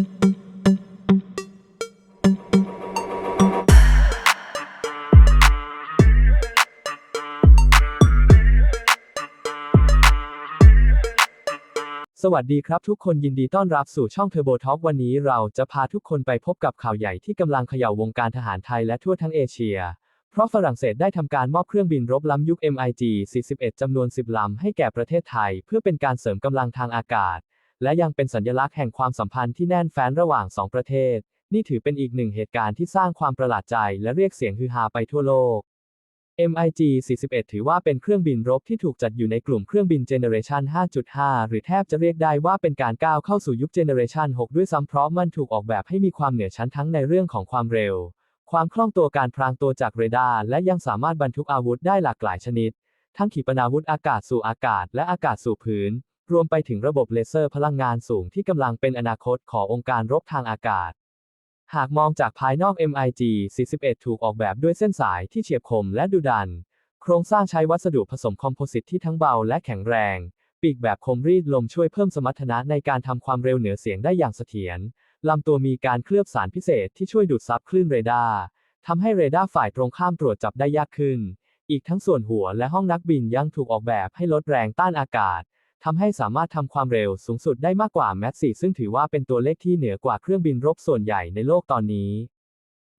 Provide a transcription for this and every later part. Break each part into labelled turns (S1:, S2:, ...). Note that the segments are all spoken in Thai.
S1: สวัสดีครับทุกคนยินดีต้อนรับสู่ช่อง Turbo Talk วันนี้เราจะพาทุกคนไปพบกับข่าวใหญ่ที่กำลังเขย่าวงการทหารไทยและทั่วทั้งเอเชีย เพราะฝรั่งเศสได้ทำการมอบเครื่องบินรบล้ำยุค MiG 41 จำนวน 10 ลำให้แก่ประเทศไทย เพื่อเป็นการเสริมกำลังทางอากาศ และยังเป็นสัญลักษณ์แห่งความสัมพันธ์ที่แน่นแฟ้นระหว่างสองประเทศ นี่ถือเป็นอีกหนึ่งเหตุการณ์ที่สร้างความประหลาดใจและเรียกเสียงฮือฮาไปทั่วโลก MiG 41 ถือว่าเป็นเครื่องบินรบที่ถูกจัดอยู่ในกลุ่มเครื่องบินเจเนเรชัน5.5 หรือแทบจะเรียกได้ว่าเป็นการก้าวเข้าสู่ยุคเจเนเรชัน6ด้วยซ้ำเพราะมันถูกออกแบบให้มีความเหนือชั้นทั้งในเรื่องของความเร็ว ความคล่องตัวการพรางตัวจากเรดาร์และยังสามารถบรรทุกอาวุธได้หลากหลายชนิด ทั้งขีปนาวุธอากาศสู่อากาศและอากาศสู่พื้น รวมไปถึงระบบเลเซอร์พลังงานสูงที่กำลังเป็นอนาคตขององค์การรบทางอากาศ หากมองจากภายนอก MiG 41 ถูกออกแบบด้วยเส้นสายที่เฉียบคมและดุดัน โครงสร้างใช้วัสดุผสมคอมโพสิตที่ทั้งเบาและแข็งแรง ปีกแบบคมรีดลมช่วยเพิ่มสมรรถนะในการทำความเร็วเหนือเสียงได้อย่างเสถียร ลำตัวมีการเคลือบสารพิเศษที่ช่วยดูดซับคลื่นเรดาร์ทำให้เรดาร์ฝ่ายตรงข้ามตรวจจับได้ยากขึ้น อีกทั้งส่วนหัวและห้องนักบินยังถูกออกแบบให้ลดแรงต้านอากาศ ทำให้สามารถทำความเร็วสูงสุดได้มากกว่าแมส4ซึ่งถือว่าเป็นตัวเลขที่เหนือกว่าเครื่องบินรบส่วนใหญ่ในโลกตอนนี้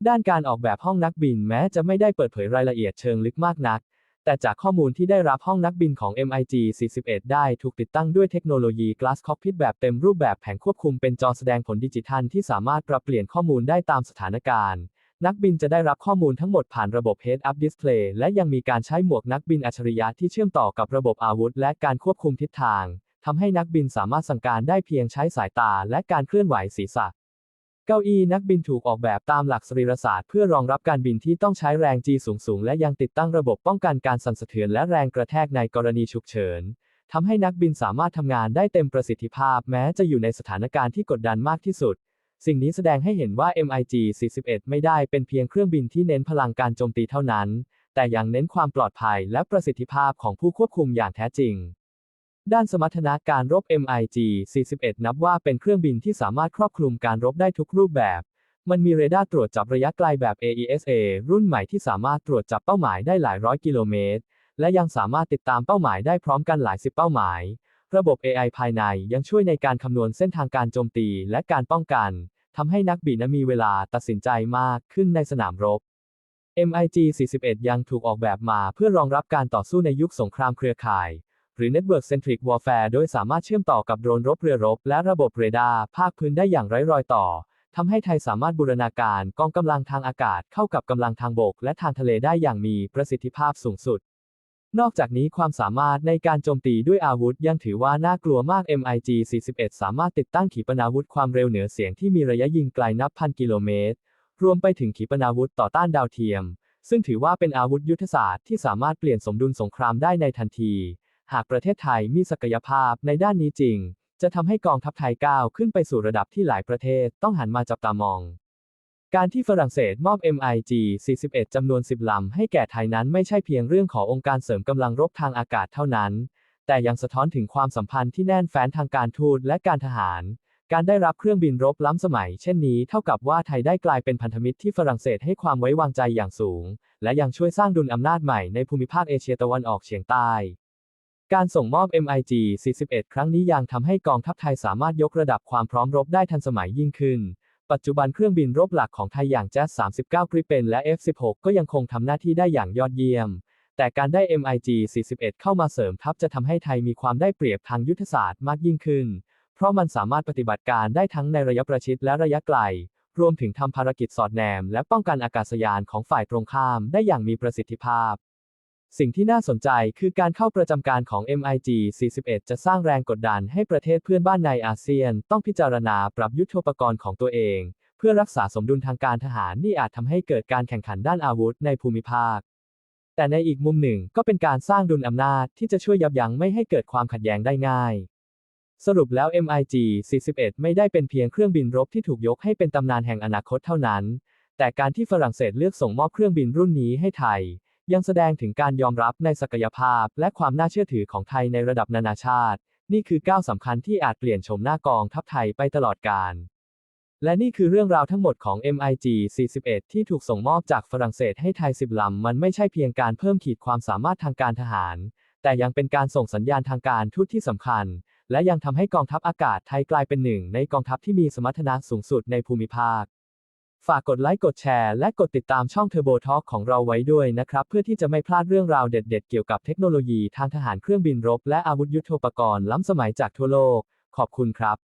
S1: ด้านการออกแบบห้องนักบินแม้จะไม่ได้เปิดเผยรายละเอียดเชิงลึกมากนัก แต่จากข้อมูลที่ได้รับห้องนักบินของ MiG 41 ได้ถูกติดตั้งด้วยเทคโนโลยี Glass Cockpit แบบเต็มรูปแบบแผงควบคุมเป็นจอแสดงผลดิจิทัลที่สามารถปรับเปลี่ยนข้อมูลได้ตามสถานการณ์ นักบินจะได้รับข้อมูลทั้งหมดผ่านระบบ Head-Up Display และยังมีการใช้หมวกนักบินอัจฉริยะที่เชื่อมต่อกับระบบอาวุธ และการควบคุมทิศทางทำให้นักบินสามารถสั่งการได้เพียงใช้สายตาและการเคลื่อนไหวศีรษะ เก้าอี้นักบินถูกออกแบบตามหลักสรีรศาสตร์เพื่อรองรับการบินที่ต้องใช้แรง G สูงๆ และยังติดตั้งระบบป้องกันการสั่นสะเทือนและแรงกระแทกในกรณีฉุกเฉินทำให้นักบินสามารถทำงานได้เต็มประสิทธิภาพ แม้จะอยู่ในสถานการณ์ที่กดดันมากที่สุด สิ่งนี้แสดงให้เห็นว่า MiG 41 ไม่ได้เป็นเพียงเครื่องบินที่เน้นพลังการโจมตีเท่านั้น แต่ยังเน้นความปลอดภัยและประสิทธิภาพของผู้ควบคุมอย่างแท้จริง ด้านสมรรถนะการรบ MiG 41 นับว่าเป็นเครื่องบินที่สามารถครอบคลุมการรบได้ทุกรูปแบบ มันมีเรดาร์ตรวจจับระยะไกลแบบ AESA รุ่นใหม่ที่สามารถตรวจจับเป้าหมายได้หลายร้อยกิโลเมตร และยังสามารถติดตามเป้าหมายได้พร้อมกันหลายสิบเป้าหมาย ระบบ AI ภายในยังช่วยในการคำนวณเส้นทางการโจมตีและการป้องกันทำให้นักบินมีเวลาตัดสินใจมากขึ้นในสนามรบ MiG 41 ยังถูกออกแบบมาเพื่อรองรับการต่อสู้ในยุคสงครามเครือข่าย หรือ Network Centric Warfare โดยสามารถเชื่อมต่อกับโดรนรบเรือรบ และระบบเรดาร์ภาคพื้นได้อย่างไร้รอยต่อทำให้ไทยสามารถบูรณาการกองกำลังทางอากาศเข้ากับกำลังทางบก และทางทะเลได้อย่างมีประสิทธิภาพสูงสุด นอกจากนี้ความสามารถในการโจมตีด้วยอาวุธยังถือว่าน่ากลัวมาก MiG 41 สามารถติดตั้งขีปนาวุธความเร็วเหนือเสียงที่มีระยะยิงไกลนับพันกิโลเมตร รวมไปถึงขีปนาวุธต่อต้านดาวเทียม ซึ่งถือว่าเป็นอาวุธยุทธศาสตร์ที่สามารถเปลี่ยนสมดุลสงครามได้ในทันที หากประเทศไทยมีศักยภาพในด้านนี้จริง จะทำให้กองทัพไทยก้าวขึ้นไปสู่ระดับที่หลายประเทศต้องหันมาจับตามอง การที่ฝรั่งเศสมอบ MiG 41 จำนวน 10 ลำ ให้แก่ไทยนั้นไม่ใช่เพียงเรื่องขององค์การเสริมกำลังรบทางอากาศเท่านั้น แต่ยังสะท้อนถึงความสัมพันธ์ที่แน่นแฟ้นทางการทูตและการทหาร การได้รับเครื่องบินรบล้ำสมัย เช่นนี้เท่ากับว่าไทยได้กลายเป็นพันธมิตรที่ฝรั่งเศสให้ความไว้วางใจอย่างสูง และยังช่วยสร้างดุลอำนาจใหม่ในภูมิภาคเอเชียตะวันออกเฉียงใต้การส่งมอบ MiG 41 ครั้งนี้ยังทำให้กองทัพไทยสามารถยกระดับความพร้อมรบได้ทันสมัยยิ่งขึ้น ปัจจุบันเครื่องบินรบหลักของไทยอย่าง Jet 39 Gripen และ F16 ก็ยังคงทำหน้าที่ได้อย่างยอดเยี่ยม แต่การได้ MiG 41 เข้ามาเสริมทัพจะทำให้ไทยมีความได้เปรียบทางยุทธศาสตร์มากยิ่งขึ้น เพราะมันสามารถปฏิบัติการได้ทั้งในระยะประชิดและระยะไกล รวมถึงทำภารกิจสอดแนม และป้องกันอากาศยานของฝ่ายตรงข้ามได้อย่างมีประสิทธิภาพ สิ่งที่น่าสนใจคือการเข้าประจำการของ MiG 41 จะสร้างแรงกดดันให้ประเทศเพื่อนบ้านในอาเซียน ต้องพิจารณาปรับยุทธปกรณ์ของตัวเอง เพื่อรักษาสมดุลทางการทหารนี่อาจทำให้เกิดการแข่งขันด้านอาวุธในภูมิภาค แต่ในอีกมุมหนึ่งก็เป็นการสร้างดุลอำนาจที่จะช่วยยับยั้งไม่ให้เกิดความขัดแย้งได้ง่าย สรุปแล้ว MiG 41 ไม่ได้เป็นเพียงเครื่องบินรบที่ถูกยกให้เป็นตำนานแห่งอนาคตเท่านั้น แต่การที่ฝรั่งเศสเลือกส่งมอบเครื่องบินรุ่นนี้ให้ไทย ยังแสดงถึงการยอมรับในศักยภาพและความน่าเชื่อถือของไทยในระดับนานาชาติ นี่คือก้าวสำคัญที่อาจเปลี่ยนโฉมหน้ากองทัพไทยไปตลอดกาล และนี่คือเรื่องราวทั้งหมดของ MiG 41 ที่ถูกส่งมอบจากฝรั่งเศสให้ไทย10ลำ มันไม่ใช่เพียงการเพิ่มขีดความสามารถทางการทหาร แต่ยังเป็นการส่งสัญญาณทางการทูตที่สำคัญ และยังทำให้กองทัพอากาศไทยกลายเป็นหนึ่งในกองทัพที่มีสมรรถนะสูงสุดในภูมิภาค ฝากกดไลค์กดแชร์และกดติดตามช่อง Turbo Talk ของเราไว้ด้วยนะครับ เพื่อที่จะไม่พลาดเรื่องราวเด็ดๆ เกี่ยวกับเทคโนโลยีทางทหารเครื่องบินรบ และอาวุธยุทโธปกรณ์ล้ำสมัยจากทั่วโลก ขอบคุณครับ